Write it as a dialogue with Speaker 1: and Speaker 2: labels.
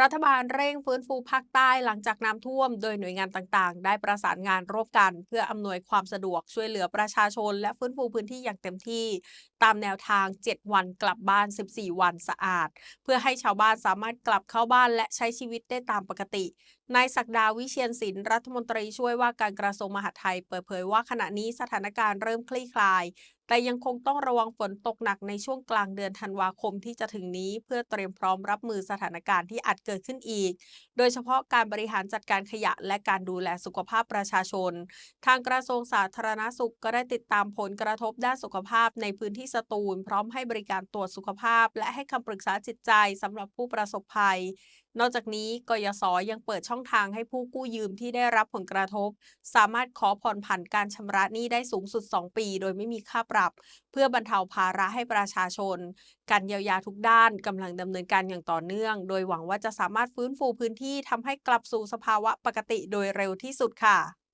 Speaker 1: รัฐบาลเร่งฟื้นฟูภาคใต้หลังจากน้ำท่วม โดยหน่วยงานต่างๆ ได้ประสานงานร่วมกัน เพื่ออำนวยความสะดวกช่วยเหลือประชาชน และฟื้นฟูพื้นที่อย่างเต็มที่ ตามแนวทาง 7 วันกลับบ้าน 14 วันสะอาด เพื่อให้ชาวบ้านสามารถกลับเข้าบ้านและใช้ชีวิตได้ตามปกตินายศักดาวิเชียนศิลป์รัฐมนตรีช่วยว่าการกระทรวงมหาดไทยเปิดเผยว่าขณะนี้สถานการณ์เริ่มคลี่คลาย แต่ยังคงต้องระวังฝนตกหนักในช่วงกลางเดือนธันวาคมที่จะถึงนี้ เพื่อเตรียมพร้อมรับมือสถานการณ์ที่อาจเกิดขึ้นอีก โดยเฉพาะการบริหารจัดการขยะและการดูแลสุขภาพประชาชน ทางกระทรวงสาธารณสุขก็ได้ติดตามผลกระทบด้านสุขภาพในพื้นที่สตูล พร้อมให้บริการตรวจสุขภาพ และให้คำปรึกษาจิตใจสำหรับผู้ประสบภัย นอกจากนี้กยศยังเปิดช่องทางให้ผู้กู้ยืมที่ได้รับผลกระทบ สามารถขอผ่อนผันการชำระหนี้ได้สูงสุด 2 ปี โดยไม่มีค่าปรับ เพื่อบรรเทาภาระให้ประชาชน การเยียวยาทุกด้านกำลังดำเนินการอย่างต่อเนื่อง โดยหวังว่าจะสามารถฟื้นฟูพื้นที่ทำให้กลับสู่สภาวะปกติโดยเร็วที่สุดค่ะ